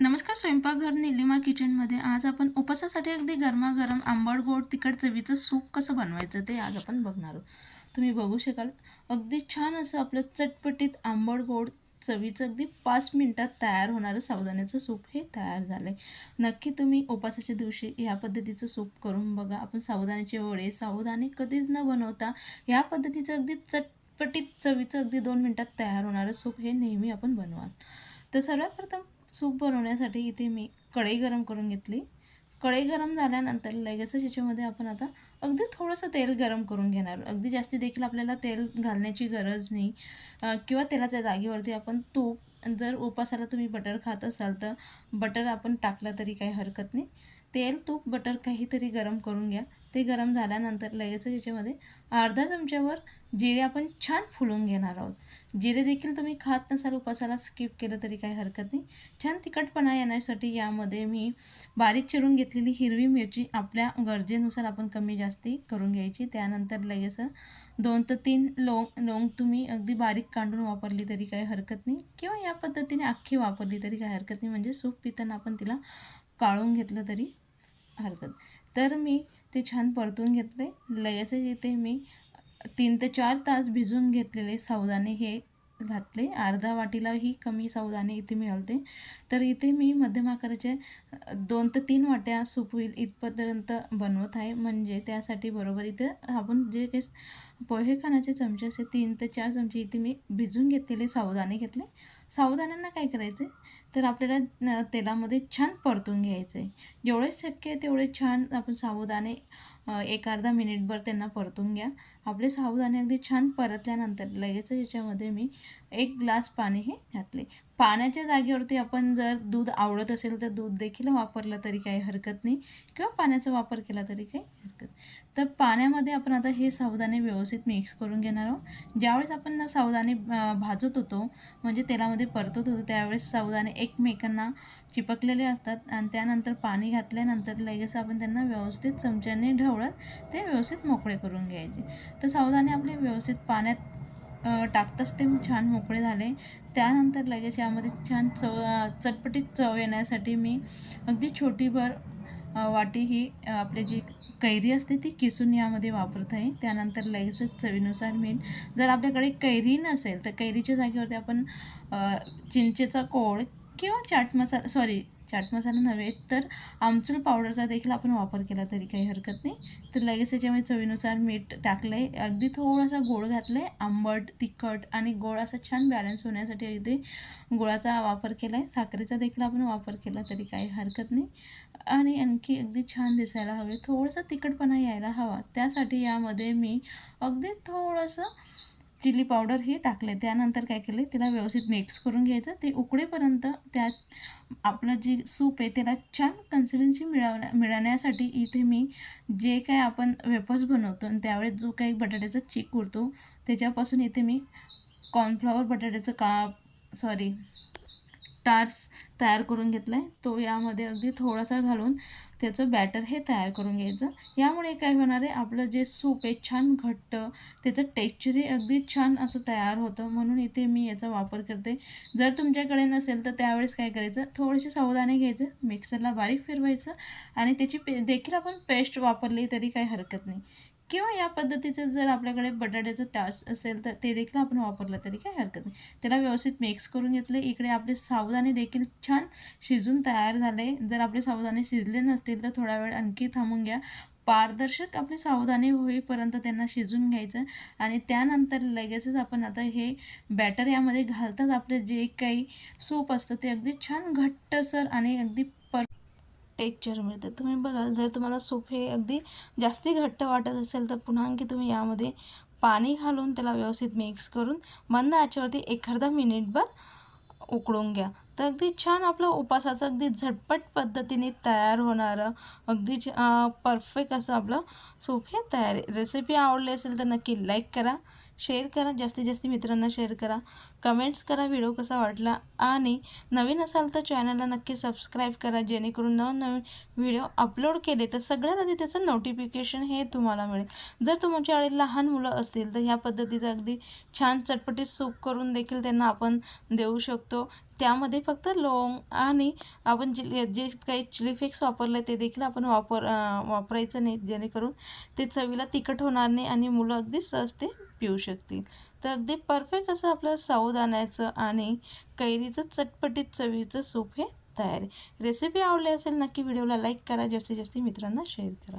नमस्कार स्वयंपाकघर निलिमा किचनमध्ये आज आपण उपवासासाठी अगदी गरमागरम आंबट गोड तिखट चवीचं सूप कसं बनवायचं ते आज आपण बघणार आहोत. तुम्ही बघू शकाल अगदी छान असं आपलं चटपटीत आंबट गोड चवीचं अगदी पाच मिनटात तयार होणारं सावधानाचं सूप हे तयार झालं आहे नक्की तुम्ही उपासाच्या दिवशी ह्या पद्धतीचं सूप करून बघा. आपण सावधानाचे वडे सावधाने कधीच न बनवता ह्या पद्धतीचं अगदी चटपटीत चवीचं अगदी दोन मिनटात तयार होणारं सूप हे नेहमी आपण बनवाल. तर सर्वात प्रथम सूप बनवण्यासाठी इथे मी कढई गरम करून घेतली. कढई गरम झाल्यानंतर लगेचच याच्यामध्ये आपण आता अगदी थोडंसं तेल गरम करून घेणार. अगदी जास्ती देखील आपल्याला तेल घालण्याची गरज नाही. किंवा तेलाच्या जागेवरती आपण तूप जर उपासाला तुम्ही बटर खात असाल तर बटर आपण टाकलं तरी काही हरकत नाही. तेल तूप बटर काहीतरी गरम करून घ्या. ते गरम झाल्यानंतर लगेचच याच्यामध्ये अर्धा चमच्यावर जिरे आपण छान फुलून घेणार आहोत. जिरे देखील तुम्ही खात नसाल उपासाला स्किप केलं तरी काही हरकत नाही. छान तिखटपणा येण्यासाठी यामध्ये मी बारीक चिरून घेतलेली हिरवी मिरची आपल्या गरजेनुसार आपण कमी जास्ती करून घ्यायची. त्यानंतर लगेच दोन ते तीन लोंग लोंग तुम्ही अगदी बारीक कांडून वापरली तरी काही हरकत नाही. किंवा या पद्धतीने अख्खी वापरली तरी काही हरकत नाही. म्हणजे सूप पिताना आपण तिला काढून घेतलं तरी हरकत. तर मी ते छान परतून घेतले. लगेचच इथे मी तीन ते चार तास भिजून घेतलेले सावदाणे हे घातले. अर्धा वाटीलाही कमी सावदाणे इथे मी घालते तर इथे मी मध्यम आकाराचे दोन ते तीन वाट्या सूप होईल इथपर्यंत बनवत आहे. म्हणजे त्यासाठी बरोबर इथे आपण जे काही पोहे खाण्याचे चमचे असे तीन ते चार चमचे इथे मी भिजून घेतलेले सावदाणे घेतले. सावदाण्यांना काय करायचं? तर आपल्याला तेलामध्ये छान परतून घ्यायचं. आहे जेवढे शक्य तेवढे छान आपण सावधाने एक अर्धा मिनिटभर त्यांना परतून घ्या. आपले साबुदाणे अगदी छान परतल्यानंतर लगेच याच्यामध्ये मी एक ग्लास पाणी हे घातले. पाण्याच्या जागेवरती आपण जर दूध आवडत असेल तर दूध देखील वापरलं तरी काही हरकत नाही किंवा पाण्याचा वापर केला तरी काही हरकत तर पाण्यामध्ये आपण आता हे साबुदाणे व्यवस्थित मिक्स करून घेणार आहोत. ज्यावेळेस आपण साबुदाणे भाजत होतो म्हणजे तेलामध्ये परतत होतो त्यावेळेस साबुदाणे एकमेकांना चिपकलेले असतात आणि त्यानंतर पाणी घातल्यानंतर लगेच आपण त्यांना व्यवस्थित चमच्याने ढवळत ते व्यवस्थित मोकळे करून घ्यायचे. तर सावधाने आपले व्यवस्थित पाण्यात टाकताच ते छान मोकळे झाले. त्यानंतर लगेच यामध्ये छान चव चटपटीत चव येण्यासाठी मी अगदी छोटीभर वाटी ही आपली जी कैरी असते ती किसून यामध्ये वापरत आहे. त्यानंतर लगेचच चवीनुसार मीठ. जर आपल्याकडे कैरी नसेल तर कैरीच्या जागेवरती आपण चिंचेचा कोळ किंवा चाट मसाला सॉरी चाट मसाला नव्हे तर आमचूर पावडरचा देखील आपण वापर केला तरी काही हरकत नाही. तर लगेच त्याच्यामध्ये चवीनुसार मीठ टाकलं आहे अगदी थोडासा गोड घातलं आहे आंबट तिखट आणि गोड असा छान बॅलन्स होण्यासाठी अगदी गुळाचा वापर केला आहे साखरेचा देखील आपण वापर केला तरी काही हरकत नाही. आणि आणखी अगदी छान दिसायला हवे थोडंसं तिखटपणा यायला हवा. त्यासाठी यामध्ये मी अगदी थोडंसं चिली पावडर हे टाकले त्यानंतर काय केले तिला व्यवस्थित मिक्स करून घ्यायचं. ते उकडेपर्यंत त्यात आपलं जी सूप आहे त्याला छान कन्सिस्टन्सी मिळवण्या मिळवण्यासाठी इथे मी जे काय आपण वेपर्स बनवतो आणि त्यावेळेस जो काही बटाट्याचा चीक उरतो त्याच्यापासून इथे मी कॉर्नफ्लॉवर बटाट्याचं का सॉरी टार्स तयार करून घेतला आहे तो यामध्ये अगदी थोडासा घालून त्याचं बॅटर हे तयार करून घ्यायचं. यामुळे काय होणार आहे आपलं जे सूप आहे छान घट्ट त्याचं टेक्स्चरही अगदी छान असं तयार होतं. म्हणून इथे मी याचा वापर करते. जर तुमच्याकडे नसेल तर त्यावेळेस काय करायचं थोडेसे सावधाने घ्यायचं मिक्सरला बारीक फिरवायचं आणि त्याची पे देखील आपण पेस्ट वापरली तरी काही हरकत नाही. किंवा या पद्धतीचं जर आपल्याकडे बटाट्याचं टास असेल तर ते देखील आपण वापरलं तरी काही हरकत नाही. त्याला व्यवस्थित मिक्स करून घेतलं. इकडे आपले सावधाने देखील छान शिजून तयार झाले. जर आपले सावदाणे शिजले नसतील तर थोडा वेळ आणखी थांबून घ्या. पारदर्शक आपले सावधाने होईपर्यंत त्यांना शिजून घ्यायचं आणि त्यानंतर लगेचच आपण आता हे बॅटर यामध्ये घालताच आपले जे काही सूप असतं ते अगदी छान घट्टसर आणि अगदी टेक्चर मिळते. तुम्ही बघाल जर तुम्हाला सूप हे अगदी जास्ती घट्ट वाटत असेल तर पुन्हा आणखी तुम्ही यामध्ये पाणी घालून त्याला व्यवस्थित मिक्स करून मंद आचेवरती एखादा मिनिटभर उकळून घ्या. तर अगदी छान आपलं उपासाचं अगदी झटपट पद्धतीने तयार होणारं अगदी परफेक्ट असं आपलं सूप हे तयार आहे. रेसिपी आवडली असेल तर नक्की लाईक करा. शेअर करा जास्तीत जास्त मित्रांना शेअर करा. कमेंट्स करा व्हिडिओ कसा वाटला आणि नवीन असाल तर चॅनलला नक्की सबस्क्राईब करा जेणेकरून नवनवीन व्हिडिओ अपलोड केले तर सगळ्यात आधी त्याचं नोटिफिकेशन हे तुम्हाला मिळेल. जर तुमच्या तुमच्याकडे लहान मुलं असतील तर ह्या पद्धतीचं अगदी छान चटपटीत सूप करून देखील त्यांना आपण देऊ शकतो. त्यामध्ये फक्त लोंग आणि आपण जे जे काही चिली फ्लेक्स वापरले ते देखील आपण वापर वापरायचं नाही जेणेकरून ते चवीला तिखट होणार नाही आणि मुलं अगदी सहज ते पिऊ शकतील. तर अगदी परफेक्ट असं आपलं साऊदाण्याचं आणि कैरीचं चटपटीत चवीचं सूप हे तयार आहे. रेसिपी आवडली असेल नक्की व्हिडिओला लाईक करा. जास्तीत जास्त मित्रांना शेअर करा.